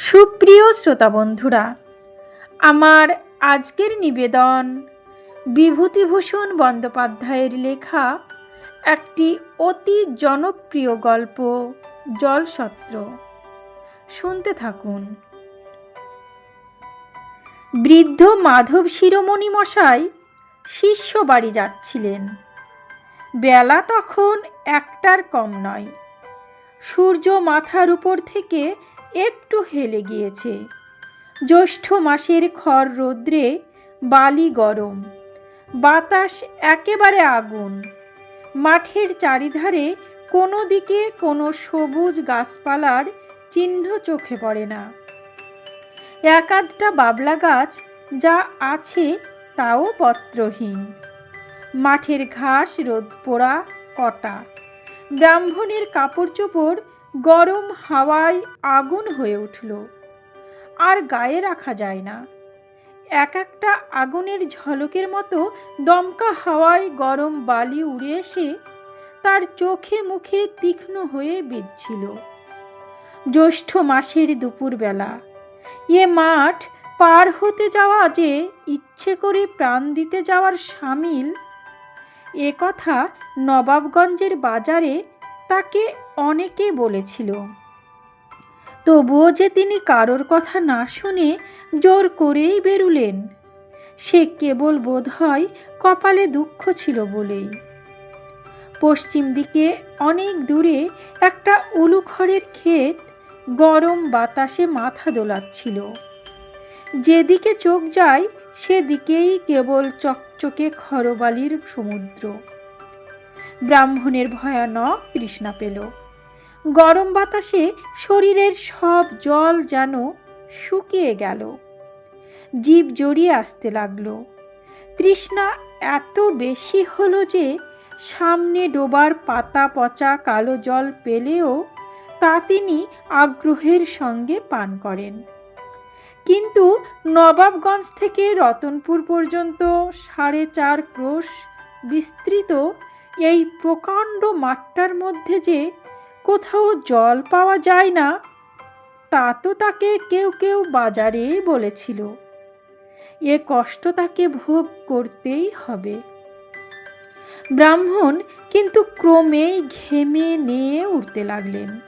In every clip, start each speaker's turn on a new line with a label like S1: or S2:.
S1: সুপ্রিয় শ্রোতা বন্ধুরা, আমার আজকের নিবেদন বিভূতিভূষণ বন্দ্যোপাধ্যায়ের লেখা একটি অতি জনপ্রিয় গল্প, জলসত্র। শুনতে থাকুন। বৃদ্ধ মাধব শিরোমণি মশাই শিষ্য বাড়ি যাচ্ছিলেন। বেলা তখন একটার কম নয়। সূর্য মাথার উপর থেকে একটু হেলে গিয়েছে। জ্যৈষ্ঠ মাসের খর রৌদ্রে বালি গরম, বাতাস একেবারে আগুন। মাঠের চারিধারে কোনো দিকে কোনো সবুজ গাছপালার চিহ্ন চোখে পড়ে না। এক আধটা বাবলা গাছ যা আছে তাও পত্রহীন। মাঠের ঘাস রোদ পোড়া কটা। ব্রাহ্মণের কাপড় চোপড় গরম হাওয়ায় আগুন হয়ে উঠল। আর গায়ে রাখা যায় না। এক একটা আগুনের ঝলকের মতো দমকা হাওয়ায় গরম বালি উড়ে এসে তার চোখে মুখে তীক্ষ্ণ হয়ে বিঁধছিল। জ্যৈষ্ঠ মাসের দুপুরবেলা এ মাঠ পার হতে যাওয়া যে ইচ্ছে করে প্রাণ দিতে যাওয়ার সামিল, এ কথা নবাবগঞ্জের বাজারে তাকে অনেকে বলেছিল। তবুও যে তিনি কারোর কথা না শুনে জোর করেই বেরুলেন, সে কেবল বোধ হয় কপালে দুঃখ ছিল বলেই। পশ্চিম দিকে অনেক দূরে একটা উলুখড়ের ক্ষেত গরম বাতাসে মাথা দোলাচ্ছিল। যেদিকে চোখ যায়, সেদিকেই কেবল চকচকে খরবালির সমুদ্র। ব্রাহ্মণের ভয়ানক তৃষ্ণা পেল। গরম বাতাসে শরীরের সব জল যেন শুকিয়ে গেল। জীব জড়িয়ে আসতে লাগল। তৃষ্ণা এত বেশি হলো যে সামনে ডোবার পাতা পচা কালো জল পেলেও তা তিনি আগ্রহের সঙ্গে পান করেন। কিন্তু নবাবগঞ্জ থেকে রতনপুর পর্যন্ত সাড়ে চার ক্রোশ বিস্তৃত এই প্রকাণ্ড মাঠটার মধ্যে যে কোথাও জল পাওয়া যায় না। তা তো তাকে কেউ কেউ বাজারেই বলেছিল। এ কষ্ট তাকে ভোগ করতেই হবে। ব্রাহ্মণ কিন্তু ক্রমেই ঘেমে নিয়ে উঠতে লাগলেন।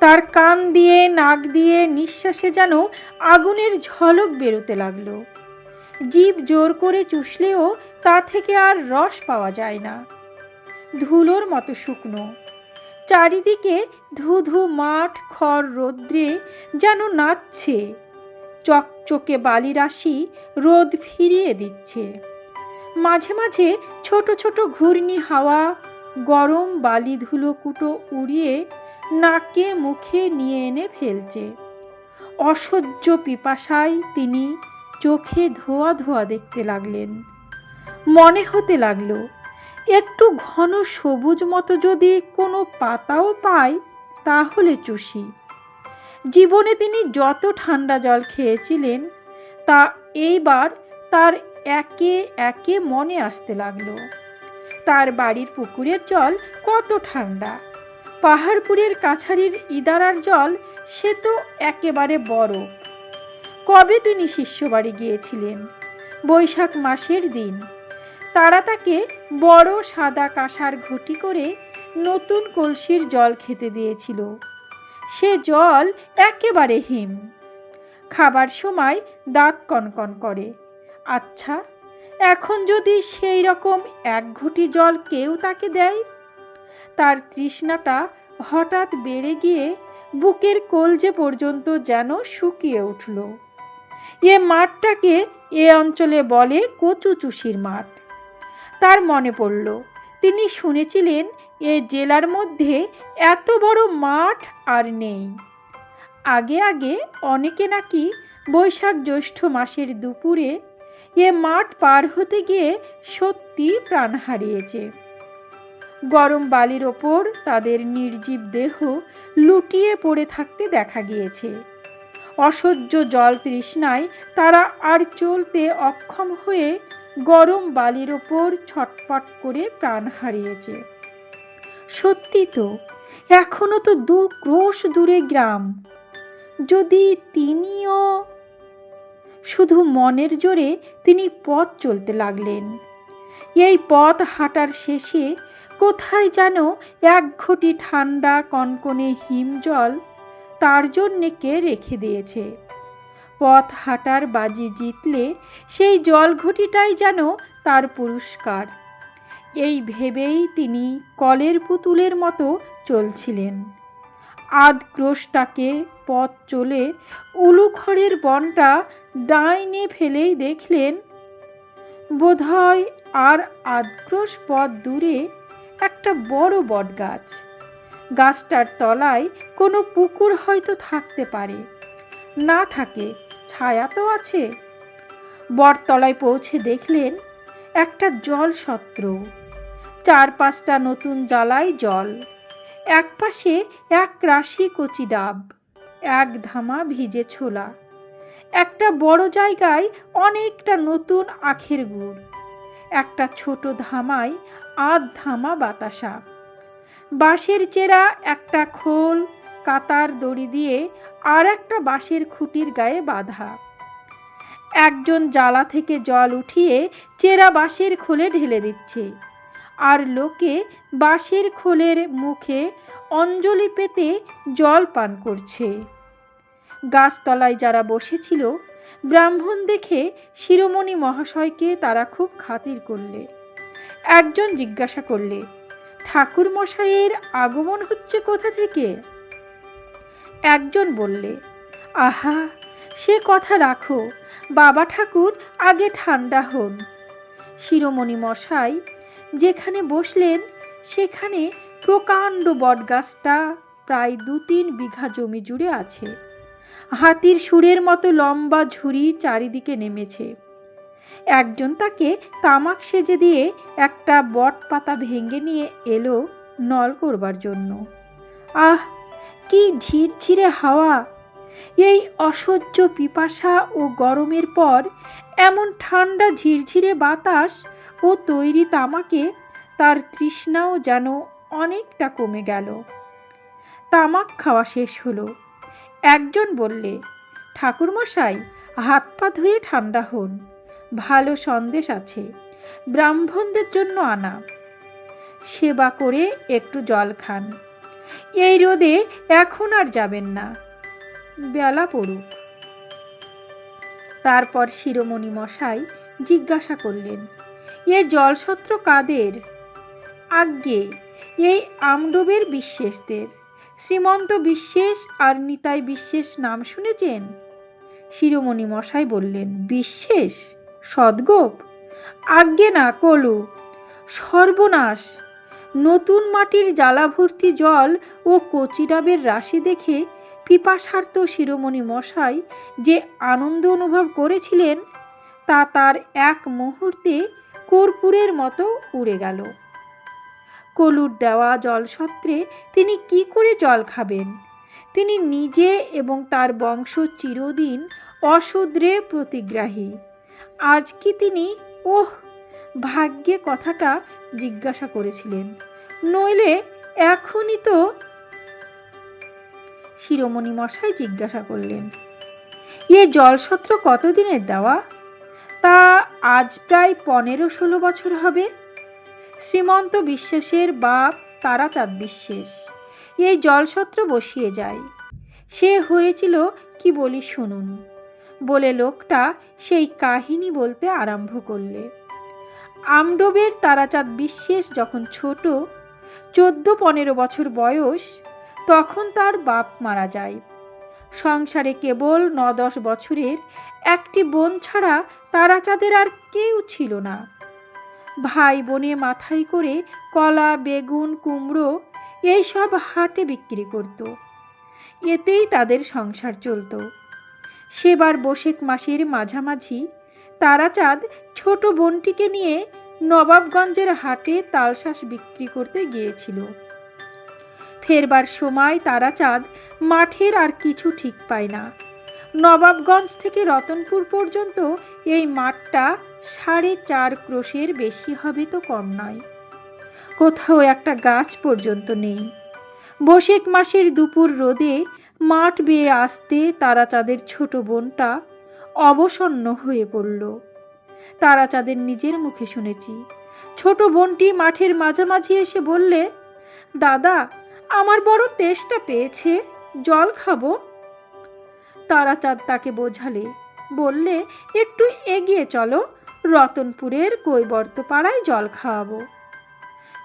S1: তার কান দিয়ে, নাক দিয়ে নিঃশ্বাসে যেন আগুনের ঝলক বেরোতে লাগল। জীব জোর করে চুষলেও তা থেকে আর রস পাওয়া যায় না। ধুলোর মতো শুকনো। চারিদিকে ধু ধু মাঠ, খড়, রৌদ্রে যেন নাচছে। চকচকে বালি রাশি রোদ ফিরিয়ে দিচ্ছে। মাঝে মাঝে ছোট ছোট ঘূর্ণি হাওয়া, গরম বালি ধুলো কুটো উড়িয়ে নাকে মুখে নিয়ে এনে ফেলছে। অসহ্য পিপাসায় তিনি চোখে ধোয়া ধোয়া দেখতে লাগলেন। মনে হতে লাগল একটু ঘন সবুজ মতো যদি কোনো পাতাও পাই তাহলে চুষি। জীবনে তিনি যত ঠান্ডা জল খেয়েছিলেন, তা এইবার তার একে একে মনে আসতে লাগল। তার বাড়ির পুকুরের জল কত ঠান্ডা। পাহাড়পুরের কাছারির ইদারার জল সে তো একেবারে বরফ। কবে তিনি শিষ্যবাড়ি গিয়েছিলেন? বৈশাখ মাসের দিন। তারা তাকে বড় সাদা কাঁসার ঘটি করে নতুন কলসির জল খেতে দিয়েছিল। সে জল একেবারে হিম। খাবার সময় দাঁত কনকন করে। আচ্ছা এখন যদি সেই রকম এক ঘটি জল কেউ তাকে দেয়? তার তৃষ্ণাটা হঠাৎ বেড়ে গিয়ে বুকের কলজে পর্যন্ত যেন শুকিয়ে উঠল। এ মাঠটাকে এ অঞ্চলে বলে কচু চুষির মাঠ। তার মনে পড়ল। তিনি শুনেছিলেন, এ জেলার মধ্যে এত বড় মাঠ আর নেই। আগে আগে অনেকে নাকি বৈশাখ জ্যৈষ্ঠ মাসের দুপুরে এ মাঠ পার হতে গিয়ে সত্যি প্রাণ হারিয়েছে। গরম বালির ওপর তাদের নির্জীব দেহ লুটিয়ে পড়ে থাকতে দেখা গিয়েছে। অসহ্য জল তৃষ্ণায় তারা আর চলতে অক্ষম হয়ে গরম বালির ওপর ছটপট করে প্রাণ হারিয়েছে। সত্যি তো, এখনও তো দু ক্রোশ দূরে গ্রাম। যদি তিনিও শুধু মনের জোরে তিনি পথ চলতে লাগলেন। এই পথ হাঁটার শেষে কোথায় যেন এক ঘটি ঠান্ডা কনকনে হিমজল তার জন্যে কে রেখে দিয়েছে? পথ হাঁটার বাজি জিতলে সেই জল ঘটিটাই যেন তার পুরস্কার। এই ভেবেই তিনি কলের পুতুলের মতো চলছিলেন। আধ ক্রোশটাকে পথ চলে উলুখড়ের বনটা ডাইনে ফেলেই দেখলেন, বোধহয় আর আধক্রোশ পথ দূরে একটা বড় বটগাছ। গাছটার তলায় কোনো পুকুর হয়তো থাকতে পারে, না থাকে ছায়া তো আছে। বটতলায় পৌঁছে দেখলেন একটা জল সত্র চার পাঁচটা নতুন জ্বালায় জল। এক পাশে এক রাশি কচি ডাব, এক ধামা ভিজে ছোলা। একটা বড় জায়গায় অনেকটা নতুন আখের গুড়। একটা ছোট ধামায় আধ ধামা বাতাসা। বাঁশের চেরা, একটা খোল কাতার দড়ি দিয়ে আর একটা বাঁশের খুঁটির গায়ে বাঁধা। একজন জ্বালা থেকে জল উঠিয়ে চেরা বাঁশের খোলে ঢেলে দিচ্ছে। আর লোকে বাঁশের খোলের মুখে অঞ্জলি পেতে জল পান করছে। গাছতলায় যারা বসেছিল, ব্রাহ্মণ দেখে শিরোমণি মহাশয়কে তারা খুব খাতির করলে। একজন জিজ্ঞাসা করলে ঠাকুর মশাইয়ের আগমন হচ্ছে কোথা থেকে? একজন বললে, আহা, সে কথা রাখো, বাবা ঠাকুর আগে ঠান্ডা হন। শিরোমণি মশাই, যেখানে বসলেন, সেখানে প্রকাণ্ড বটগাছটা প্রায় দু তিন বিঘা জমি জুড়ে আছে। হাতির সুরের মতো লম্বা ঝুড়ি চারিদিকে নেমেছে। একজন তাকে তামাক সেজে দিয়ে একটা বট পাতা ভেঙে নিয়ে এলো নল করবার জন্য। আহ কি ঝিরঝিরে হাওয়া। এই অসহ্য পিপাসা ও গরমের পর এমন ঠান্ডা ঝিরঝিরে বাতাস ও তৈরি তামাকে তার তৃষ্ণাও যেন অনেকটা কমে গেল। তামাক খাওয়া শেষ হলো। একজন বললে, ঠাকুরমশাই, হাত পা ধুয়ে ঠান্ডা হন। ভালো সন্দেশ আছে। ব্রাহ্মণদের জন্য আনা। সেবা করে একটু জল খান। এই রোদে এখন আর যাবেন না। বেলা পড়ুক। তারপর শিরোমণি মশাই জিজ্ঞাসা করলেন, এ জলসত্র কাদের? আজ্ঞে, এই আমডোবের বিশ্বাসদের শ্রীমন্ত বিশ্বাস আর নিতাই বিশ্বাস নাম শুনেছেন? শিরোমণি মশাই বললেন বিশ্বাস সদ্গোপ? আজ্ঞে না কলু, সর্বনাশ! নতুন মাটির জ্বালা ভর্তি জল ও কচিডাবের রাশি দেখে পিপাসার্থ শিরোমণি মশাই যে আনন্দ অনুভব করেছিলেন, তা তার এক মুহূর্তে কর্পূরের মতো উড়ে গেল। কলুর দেওয়া জলসত্রে তিনি কি করে জল খাবেন? তিনি নিজে এবং তার বংশ চিরদিন অশুদ্রে প্রতিগ্রাহী। আজ কি তিনি, ওহ, ভাগ্যে কথাটা জিজ্ঞাসা করেছিলেন। নইলে এখনই তো শিরোমণি মশাই জিজ্ঞাসা করলেন, এ জলসত্র কতদিনের দেওয়া? তা আজ প্রায় পনেরো ষোলো বছর হবে। শ্রীমন্ত বিশ্বাসের বাপ তারাচাঁদ বিশ্বাস, এই জলসত্র বসিয়ে যায় সে হয়েছিল, কি বলি শুনুন। বলে লোকটা সেই কাহিনী বলতে আরম্ভ করলে। আমডোবের তারাচাঁদ বিশ্বাস যখন ছোট চোদ্দ পনেরো বছর বয়স, তখন তার বাপ মারা যায়। সংসারে কেবল ন দশ বছরের একটি বোন ছাড়া তারাচাঁদের আর কেউ ছিল না। ভাই বোনে মাথায় করে কলা, বেগুন, কুমড়ো এইসব হাটে বিক্রি করত। এতেই তাদের সংসার চলত। সেবার বসেক মাসের মাঝামাঝি তারাচাঁদ ছোট বোনটিকে নিয়ে নবাবগঞ্জের হাটে তালশাঁস বিক্রি করতে গিয়েছিল। ফেরবার সময় তারাচাঁদ মাঠের আর কিছু ঠিক পায় না। নবাবগঞ্জ থেকে রতনপুর পর্যন্ত এই মাঠটা সাড়ে চার ক্রোশের বেশি হবে তো কম নয়। কোথাও একটা গাছ পর্যন্ত নেই। বসেক মাসের দুপুর রোদে মাঠ বেয়ে আসতে তারাচাঁদের ছোট বোনটা অবসন্ন হয়ে পড়ল। তারাচাঁদের নিজের মুখে শুনেছি। ছোট বোনটি মাঠের মাঝামাঝি এসে বললে, দাদা, আমার বড় তেষ্টা পেয়েছে, জল খাব? তারাচাঁদ তাকে বোঝালে, বললে, একটু এগিয়ে চলো, রতনপুরের কৈবর্তপাড়ায় জল খাওয়াবো।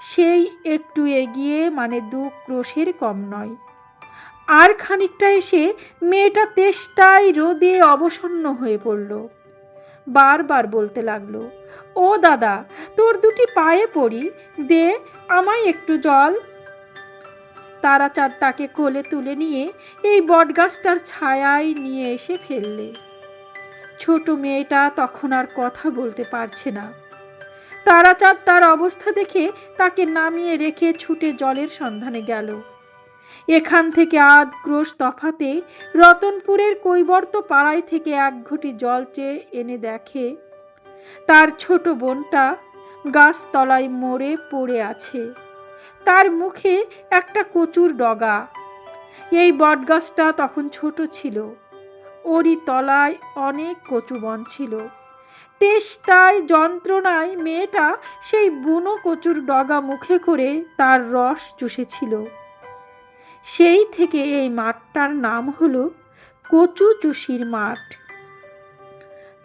S1: সেই একটু এগিয়ে মানে দু ক্রোশের কম নয়। আর খানিকটা এসে মেয়েটা তেষ্টায় রোদে অবসন্ন হয়ে পড়ল। বারবার বলতে লাগল, ও দাদা, তোর দুটি পায়ে পড়ি, দে আমায় একটু জল। তারাচাঁদ তাকে কোলে তুলে নিয়ে এই বটগাছটার ছায়ায় নিয়ে এসে ফেললে। ছোট মেয়েটা তখন আর কথা বলতে পারছে না। তারাচাঁদ তার অবস্থা দেখে তাকে নামিয়ে রেখে ছুটে জলের সন্ধানে গেল। এখান থেকে আধ ক্রোশ তফাতে রতনপুরের কৈবর্ত পাড়ায় থেকে এক ঘটি জল চেয়ে এনে দেখে, তার ছোট বোনটা গাছতলায় মরে পড়ে আছে। তার মুখে একটা কচুর ডগা। এই বটগাছটা তখন ছোট ছিল। ওরই তলায় অনেক কচু বন ছিল। তেষ্টায় যন্ত্রণায় মেয়েটা সেই বুনো কচুর ডগা মুখে করে তার রস চুষেছিল। সেই থেকে এই মাঠটার নাম হলো কচু চুষির মাঠ।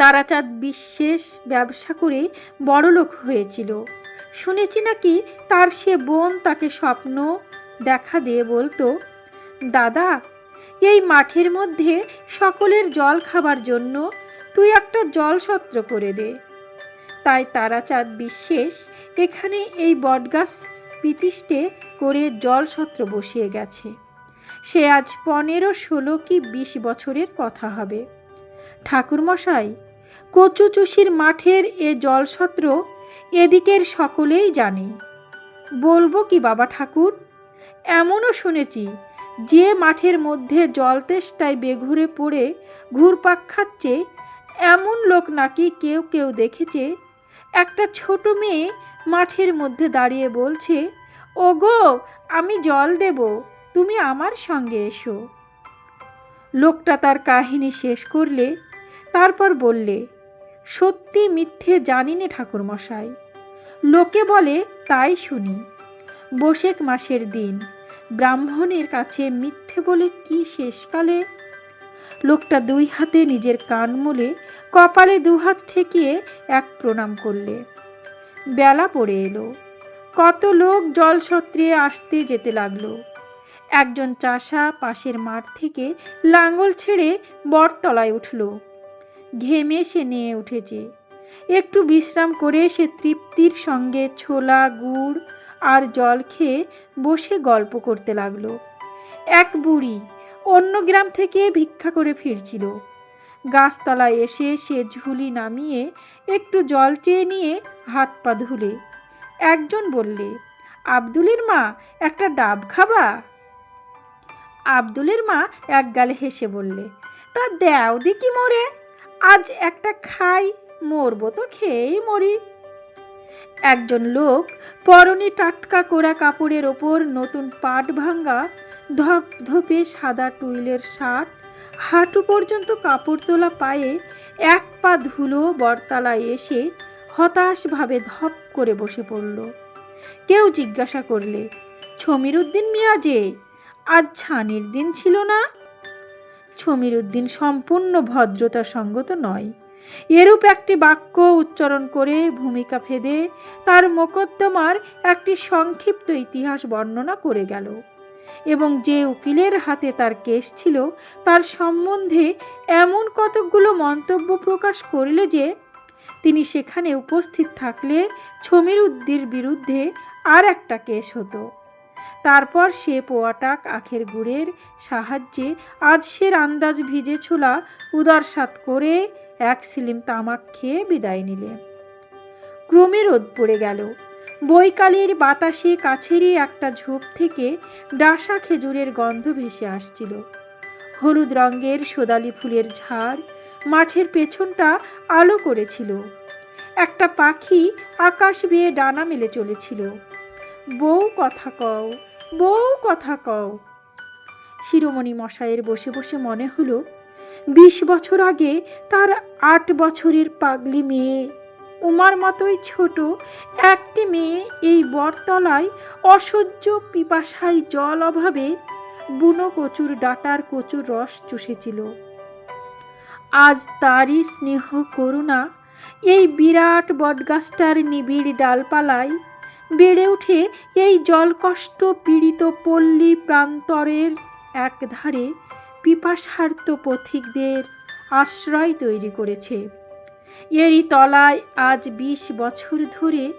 S1: তারাচাঁদ বিশেষ ব্যবসা করে বড়লোক হয়েছিল। শুনেছি নাকি তার সে বোন তাকে স্বপ্ন দেখা দিয়ে বলতো, দাদা, এই মাঠের মধ্যে সকলের জল খাবার জন্য তুই একটা জলসত্র করে দে। তাই তারাচাঁদ বিশেষ এখানে এই বটগাছ পিতিষ্টে করে জলসত্র বসিয়ে গেছে। সে আজ পনেরো ষোলো কি বিশ বছরের কথা হবে। ঠাকুরমশাই, কচু চুষির মাঠের এ জলসত্র এদিকের সকলেই জানে। বলব কি বাবা ঠাকুর? এমনও শুনেছি, যে মাঠের মধ্যে জল তেষ্টায় বেঘুরে পড়ে ঘুরপাক খাচ্ছে, এমন লোক নাকি কেউ কেউ দেখেছে একটা ছোট মেয়ে মাঠের মধ্যে দাঁড়িয়ে বলছে, ওগো, আমি জল দেব, তুমি আমার সঙ্গে এসো। লোকটা তার কাহিনী শেষ করলে, তারপর বললে, সত্যি মিথ্যে জানি নে ঠাকুরমশাই। লোকে বলে, তাই শুনি। বসেক মাসের দিন, ব্রাহ্মণের কাছে মিথ্যে বলে কি শেষকালে লোকটা দুই হাতে নিজের কান মুলে কপালে দুহাত ঠেকিয়ে এক প্রণাম করলে। বেলা পড়ে এলো। কত লোক জল জলসত্রে আসতে যেতে লাগল। একজন চাষা পাশের মাঠ থেকে লাঙ্গল ছেড়ে বটতলায় উঠল। ঘেমে সে নিয়ে উঠেছে। একটু বিশ্রাম করে সে তৃপ্তির সঙ্গে ছোলা, গুড় আর জল খেয়ে বসে গল্প করতে লাগল। এক বুড়ি অন্য গ্রাম থেকে ভিক্ষা করে ফিরছিল। গাছতলায় এসে সে ঝুলি নামিয়ে একটু জল চেয়ে নিয়ে হাত পা ধুলে। একজন বললে, আব্দুলের মা, একটা ডাব খাবা? আব্দুলের মা এক গালে হেসে বললে, তা দেও দিকি মরে, আজ একটা খাই, মরবো তো খেয়েই মরি। একজন লোক পরনে টাটকা কোরা কাপড়ের ওপর নতুন পাট ভাঙ্গা ধপ ধপে সাদা টুইলের শার্ট, হাঁটু পর্যন্ত কাপড় তোলা পায়ে এক পা ধুলো বরতলায় এসে হতাশভাবে ধপ করে বসে পড়ল। কেউ জিজ্ঞাসা করলে ছমির উদ্দিন মিয়া যে? আজ ছানির দিন ছিল না? ছমির উদ্দিন সম্পূর্ণ ভদ্রতা সঙ্গত নয়। এরূপ একটি বাক্য উচ্চারণ করে ভূমিকা ফেদে তার মোকদ্দমার একটি সংক্ষিপ্ত ইতিহাস বর্ণনা করে গেল। এবং যে উকিলের হাতে তার কেস ছিল, তার সম্বন্ধে এমন কতকগুলো মন্তব্য প্রকাশ করলে যে, তিনি সেখানে উপস্থিত থাকলে ছমির উদ্দির বিরুদ্ধে আর একটা কেস হতো। তারপর সে পোয়াটাক আখের গুড়ের সাহায্যে আজ সের আন্দাজ ভিজে ছোলা উদার সাত করে এক সিলিম তামাক খেয়ে বিদায় নিলে। ক্রমে রোদ পড়ে গেল। বৈকালের বাতাসে কাছেরই একটা ঝোপ থেকে ডাসা খেজুরের গন্ধ ভেসে আসছিল। হলুদ রঙের সোদালি ফুলের ঝাড় মাঠের পেছনটা আলো করেছিল। একটা পাখি আকাশ বেয়ে ডানা মেলে চলেছিল। বউ কথা কও, বউ কথা কও। শিরোমণি মশাইয়ের বসে বসে মনে হলো, বিশ বছর আগে তার আট বছরের পাগলি মেয়ে উমার মতোই ছোট, একটি মেয়ে এই বটতলায় অসহ্য পিপাসায় জল অভাবে বুনো কচুর ডাটার কচুর রস চুষেছিল। আজ তারই স্নেহ করুণা এই বিরাট বটগাছটার নিবিড় ডালপালায় বেড়ে উঠে এই জলকষ্ট পীড়িত পল্লী প্রান্তরের একধারে পিপাসার্থ পথিকদের আশ্রয় তৈরি করেছে। এরই তলায় আজ বিশ বছর ধরে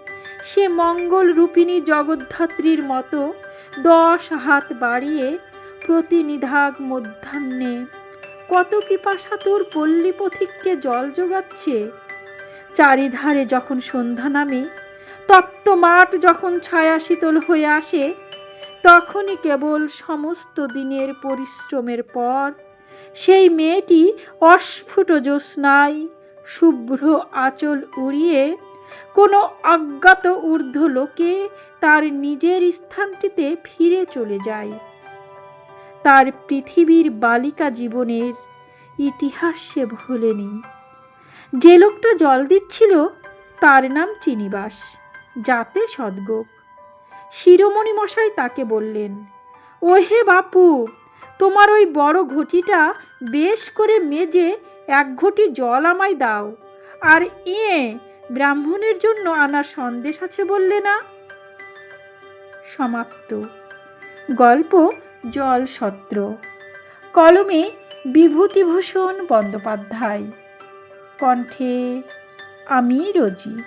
S1: সে মঙ্গল রূপিণী জগদ্ধাত্রীর মতো দশ হাত বাড়িয়ে প্রতিনিধাগ মধ্যাহ্নে কত পিপাসাতুর পল্লী পথিককে জল যোগাচ্ছে? চারিধারে যখন সন্ধ্যা নামে, তপ্ত মাঠ যখন ছায়া শীতল হয়ে আসে, তখনই কেবল সমস্ত দিনের পরিশ্রমের পর সেই মেয়েটি অস্ফুট জ্যোৎস্নায় শুভ্র আঁচল উড়িয়ে কোনো অজ্ঞাত ঊর্ধ্ব লোকে তার নিজের স্থানটিতে ফিরে চলে যায়। তার পৃথিবীর বালিকা জীবনের ইতিহাস সে ভোলেনি। যে লোকটা জল দিচ্ছিল, তার নাম চিনিবাস, যাতে সদ্গোপ। শিরোমণি মশাই তাকে বললেন, ওহে বাপু, তোমার ওই বড় ঘটিটা বেশ করে মেজে এক ঘটি জল আমায় দাও। আর ইয়ে ব্রাহ্মণের জন্য আনার সন্দেশ আছে বললে না? সমাপ্ত। গল্প জল সত্র কলমে বিভূতিভূষণ বন্দ্যোপাধ্যায়। কণ্ঠে আমি রোজি।